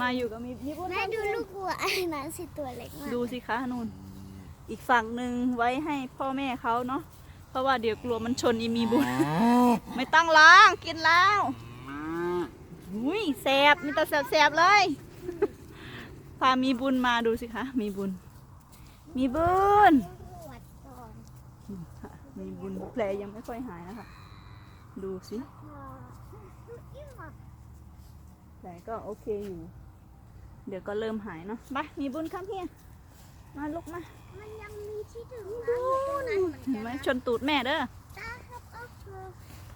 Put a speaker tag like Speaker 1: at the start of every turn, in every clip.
Speaker 1: มาอยู่กับมีมีบุญ
Speaker 2: แม่ดูลูกวัวไอ้นั้นสิตัวเล็กมาก
Speaker 1: ดูสิคะนู่น อีกฝั่งหนึ่งไว้ให้พ่อแม่เขาเนาะเพราะว่าเดี๋ยวกลัวมันชนอีมีบุญไม่ต้องล้างกินแล้วอุ้ยแสบมีแต่แสบๆเลยพามีบุญมาดูสิคะ มีบุญ มีบุญ
Speaker 2: วัดก่อน
Speaker 1: ค่ะมีบุญแผลยังไม่ค่อยหายนะคะ ดูสิ แผลก็โอเคอยู่ เดี๋ยวก็เริ่มหายเนาะไปมีบุญครับพี่มาลุกมา
Speaker 2: มันยังมีที่ถึงน้ำอยู่ตรงนั้นเหมือน
Speaker 1: เห็
Speaker 2: กันน
Speaker 1: ไหม
Speaker 2: นะ
Speaker 1: ชนตูดแม่เด้อ
Speaker 2: ตาครับก็คือ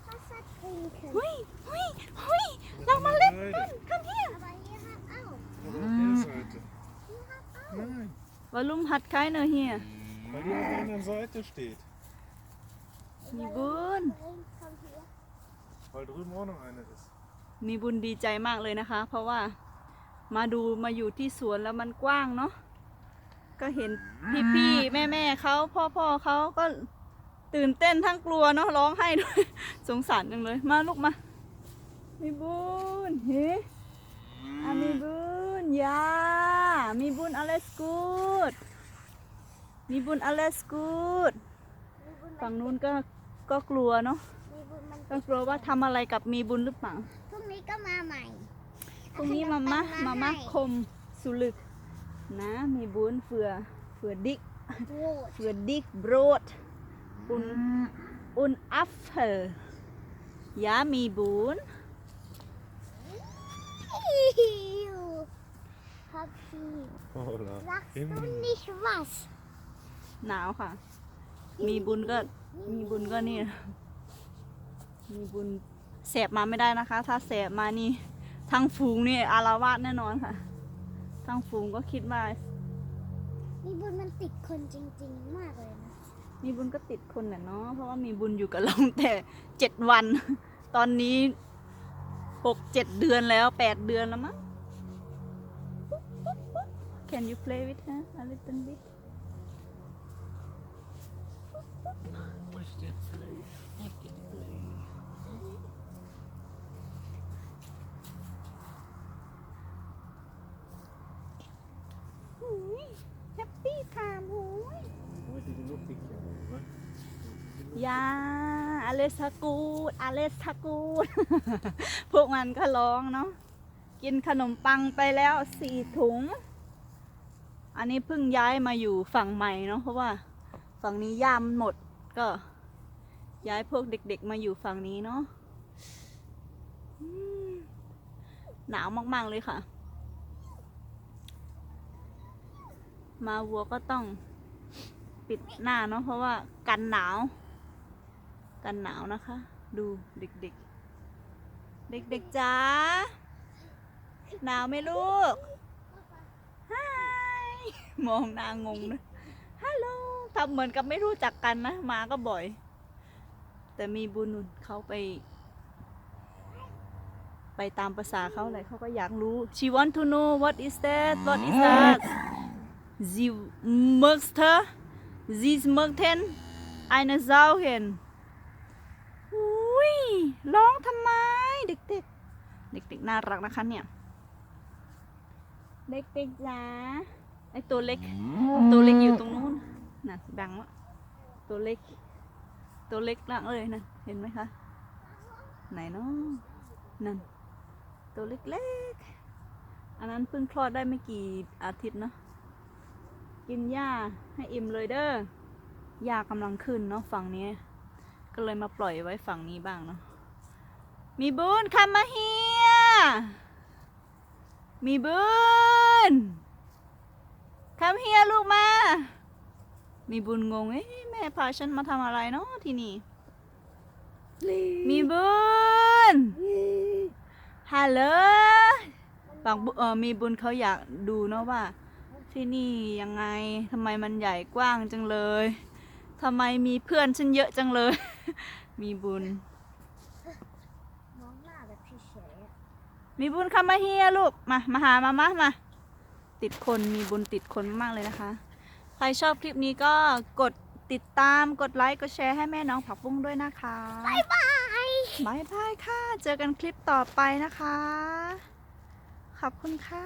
Speaker 2: พาสัตว์กินคือ
Speaker 1: เฮ้ยเฮ้ยเฮ้ยเรามาเล่นกันครับพี่
Speaker 2: อะไรเนี่ยครับเอ้า
Speaker 3: Aber auf der Seite.
Speaker 2: นี่ครับเอ้า
Speaker 3: Nein,
Speaker 1: วอลลุ่มหัดคล้ายเนอะเฮีย
Speaker 3: weil die auf der anderen Seite steht.
Speaker 1: มีบุญ
Speaker 2: เฮ้ยคำเพีย
Speaker 3: Weil drüben auch noch eine ist.
Speaker 1: มีบุญดีใจมากเลยนะคะ เพราะว่ามาดูมาอยู่ที่สวนแล้วมันกว้างเนาะก็เห็นพี่ๆแม่ๆเขาพ่อๆเขาก็ตื่นเต้นทั้งกลัวเนาะร้องไห้ด้วยสงสารจังเลยมาลูกมามีบุญเฮ้อามีบุญยามีบุญอะไรสกูดมีบุญอะไรสกูด
Speaker 2: มีบุญ
Speaker 1: ฝั่งนู้นก็ก็กลัวเนาะ
Speaker 2: มีบุญมัน
Speaker 1: ก็กลัวว่าทำอะไรกับมีบุญหรือเปล่า
Speaker 2: พรุ่งนี้ ก็มาใหม่
Speaker 1: พรุ่งนี้มาม่ามาม่าคมสุลึก นะ มีบุญเฟือเฟือดิก
Speaker 2: โบด
Speaker 1: เฟือดิกโบรดอุนอุนอัฟเฟอร์ยามีบุญ
Speaker 2: ครับพี่
Speaker 3: Hola.
Speaker 2: รัก
Speaker 3: Himmel.
Speaker 2: ตุนิชวัส
Speaker 1: หนาวค่ะ มีบุญก็มีบุญก็นี่ มีบุญ แสบมาไม่ได้นะคะ ถ้าแสบมานี่ทั้งฝูงนี่อารวาสแน่นอนค่ะ ทั้งฝูงก็คิดว่า
Speaker 2: มีบุญมันติดคนจริง ๆ มากเลยนะ
Speaker 1: มีบุญก็ติดคนน่ะเนาะเพราะว่ามีบุญอยู่กับเราตั้งแต่เจ็ดวัน ตอนนี้หกเจ็ดเดือนแล้วแปดเดือนแล้วมั้ง Can you play with her a little bit? Happy time โอ้ย
Speaker 3: Heute die Luft die Kinder, ne?
Speaker 1: ยาอเลสกูดอเลสกูด พวกมันก็ร้องเนาะ กินขนมปังไปแล้วสี่ถุง อันนี้เพิ่งย้ายมาอยู่ฝั่งใหม่เนาะเพราะว่า ฝั่งนี้ย่ามนหมดก็ ย้ายพวกเด็กๆมาอยู่ฝั่งนี้เนาะอืมหนาวมากๆเลยค่ะ มาวัวก็ต้องปิดหน้าเนาะเพราะว่ากันหนาว กันหนาวนะคะ ดูเด็กๆ เด็กๆจ้าหนาวไหมลูกฮายมองนางงเลยฮัลโหลทำเหมือนกับไม่รู้จักกันนะ มาก็บ่อย แต่มีบุญนุนเขาไป ไปตามภาษาเขาอะไรเขาก็อยากรู้ she want to know what is that what is that sie möchte sie möchten eine Sau hin อุ้ยร้องทำไมเด็กๆ เด็กๆ น่ารักนะคะเนี่ย เด็กๆจ้าไอตัวเล็ก ตัวเล็กอยู่ตรงนู้นน่ะดังวะตัวเล็ก ตัวเล็กล่างเลยนั่นเห็นไหมคะ ไหนเนาะนั่น ตัวเล็กๆ อันนั้นเพิ่งคลอดได้ไม่กี่อาทิตย์เนาะ กินหญ้าให้อิ่มเลยเด้อหญ้ากำลังขึ้นเนาะฝั่งนี้ ก็เลยมาปล่อยไว้ฝั่งนี้บ้างเนาะมีบุญคำมาเฮียมีบุญคำเฮียลูกมา มีบุญงงเอ๊ะแม่พาฉันมาทำอะไรเนาะที่นี่ มีบุญฮัลโหลฝั่งบุเออมีบุญเขาอยากดูเนาะว่า ที่นี่ยังไงทำไมมันใหญ่กว้างจังเลยทำไมมีเพื่อนฉันเยอะจังเลย มีบุญ
Speaker 2: มองหน้าแบบเฉยๆอะ
Speaker 1: มีบุญคำมาเฮียลูก มา มาหามามามา ติดคนมีบุญติดคนมากเลยนะคะ ใครชอบคลิปนี้ก็กดติดตามกดไลค์กดแชร์ให้แม่น้องผักบุ้งด้วยนะคะ
Speaker 2: บ๊ายบาย
Speaker 1: บายบายค่ะ เจอกันคลิปต่อไปนะคะคขอบคุณค่ะ